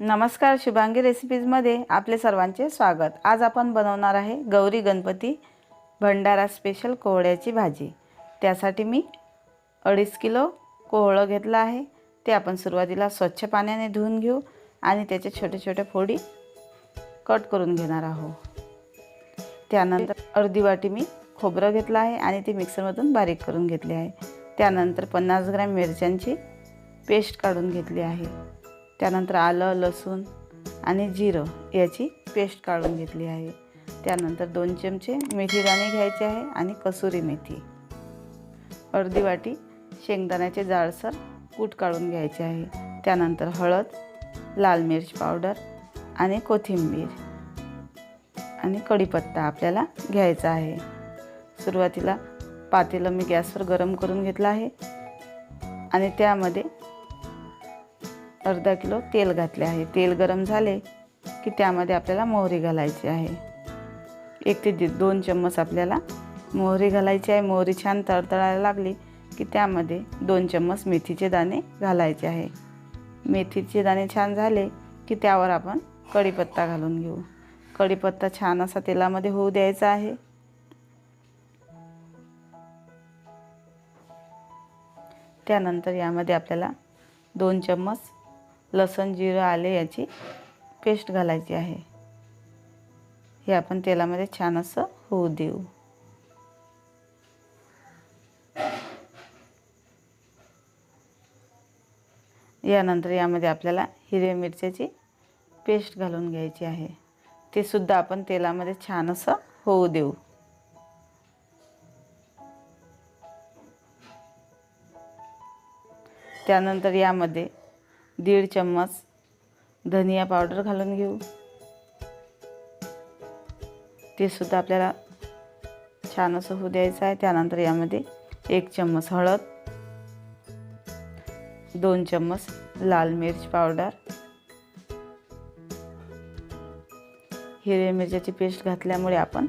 नमस्कार शुभांगी रेसिपीजमध्ये आपले सर्वांचे स्वागत. आज आपण बनवणार आहे गौरी गणपती भंडारा स्पेशल कोहळ्याची भाजी. त्यासाठी मी अडीच किलो कोहळं घेतलं आहे. ते आपण सुरुवातीला स्वच्छ पाण्याने धुवून घेऊ आणि त्याचे छोटे छोटे फोडी कट करून घेणार आहोत. त्यानंतर अर्धी वाटी मी खोबरं घेतलं आहे आणि ते मिक्सरमधून बारीक करून घेतले आहे. त्यानंतर पन्नास ग्रॅम मिरच्यांची पेस्ट काढून घेतली आहे. त्यानंतर आलं लसूण आणि जिरं याची पेस्ट काढून घेतली आहे. त्यानंतर दोन चमचे मेथी दाणे घ्यायचे आहे आणि कसुरी मेथी. अर्धी वाटी शेंगदाण्याचे जाडसर कूट काढून घ्यायचे आहे. त्यानंतर हळद लाल मिरच पावडर आणि कोथिंबीर आणि कढीपत्ता आपल्याला घ्यायचा आहे. सुरुवातीला पातेलं मी गॅसवर गरम करून घेतलं आहे आणि त्यामध्ये अर्धा किलो तेल घातले आहे. तेल गरम झाले की त्यामध्ये आपल्याला मोहरी घालायची आहे. एक ते दि- दोन चम्मच आपल्याला मोहरी घालायची आहे. मोहरी छान तळतळायला लागली की त्यामध्ये दोन चम्मच मेथीचे दाणे घालायचे आहे. मेथीचे दाणे छान झाले की त्यावर आपण कढीपत्ता घालून घेऊ. कढीपत्ता छान असा तेलामध्ये होऊ द्यायचा आहे. त्यानंतर यामध्ये आपल्याला दोन चम्मच लसण जिरं आले याची पेस्ट घालायची आहे. हे आपण तेलामध्ये छान असं होऊ देऊ. यानंतर यामध्ये आपल्याला हिरव्या मिरच्याची पेस्ट घालून घ्यायची आहे. ते सुद्धा आपण तेलामध्ये छान असं होऊ देऊ. त्यानंतर यामध्ये दीड चम्मच धनिया पावडर घालून घेऊ. ते सुद्धा आपल्याला छान असं होऊ द्यायचं आहे. त्यानंतर यामध्ये एक चम्मच हळद दोन चम्मच लाल मिरच पावडर. हिरव्या मिरच्याची पेस्ट घातल्यामुळे आपण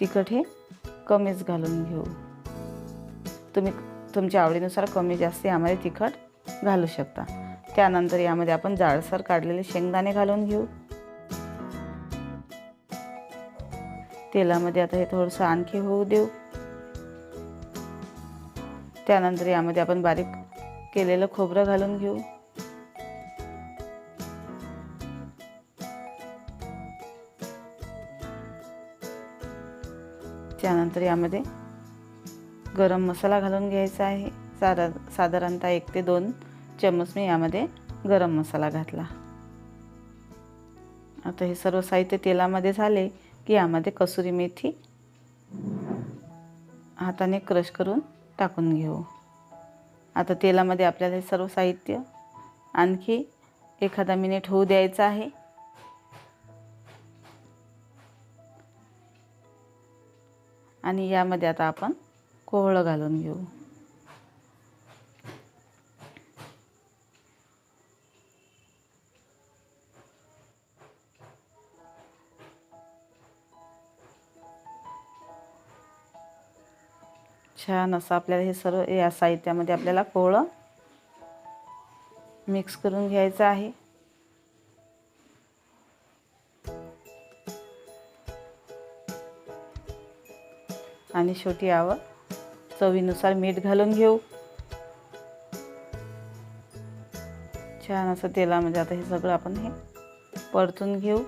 तिखट हे कमीच घालून घेऊ. तुम्ही तुमच्या आवडीनुसार कमी जास्त यामध्ये तिखट घालू शकता. त्यानंतर यामध्ये आपण जाळसर काढलेले शेंगदाणे घालून घेऊ. तेलामध्ये आता हे थोडंसं आणखी होऊ देऊ. त्यानंतर यामध्ये आपण बारीक केलेलं खोबरं घालून घेऊ. त्यानंतर यामध्ये गरम मसाला घालून घ्यायचा आहे. साधा साधारणतः एक ते दोन चम्मच मी यामध्ये गरम मसाला घातला. आता हे सर्व साहित्य तेलामध्ये झाले की यामध्ये कसुरी मेथी हाताने क्रश करून टाकून घेऊ. आता तेलामध्ये आपल्याला हे सर्व साहित्य आणखी एखादा मिनिट होऊ द्यायचा आहे. आणि यामध्ये आता आपण कोहळं घालून घेऊ. छान असं आपल्याला हे सर्व या साहित्यामध्ये आपल्याला कोळं मिक्स करून घ्यायचं आहे. आणि शेवटी यावर चवीनुसार मीठ घालून घेऊ. छान असं तेलामध्ये आता हे सगळं आपण हे परतून घेऊ.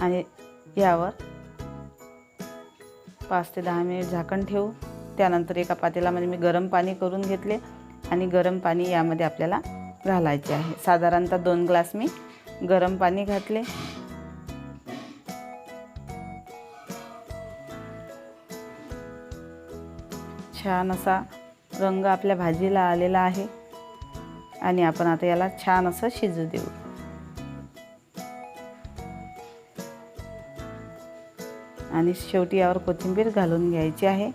आणि यावर पाच ते दहा मिनिट झाकण ठेवू. त्यानंतर एका पातेलामध्ये मी गरम पाणी करून घेतले आणि गरम पाणी यामध्ये आपल्याला घालायचे आहे. साधारणतः दोन ग्लास मी गरम पाणी घातले. छान असा रंग आपल्या भाजीला आलेला आहे. आणि आपण आता याला छान असं शिजू देऊ. आणि शेवटी यावर कोथिंबीर घालून घ्यायची आहे.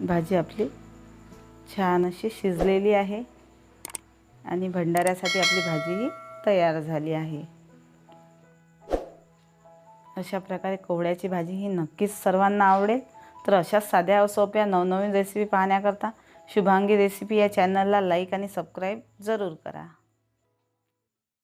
भाजी आपली छान अशी शिजलेली आहे आणि भंडाऱ्यासाठी आपली भाजी ही तयार झाली आहे. अशा प्रकारे कोवळ्याची भाजी ही नक्कीच सर्वांना आवडेल. तर अशा साध्या व सोप्या नवनवीन रेसिपी पाहण्याकरता शुभांगी रेसिपी या चॅनलला लाईक आणि सबस्क्राईब जरूर करा.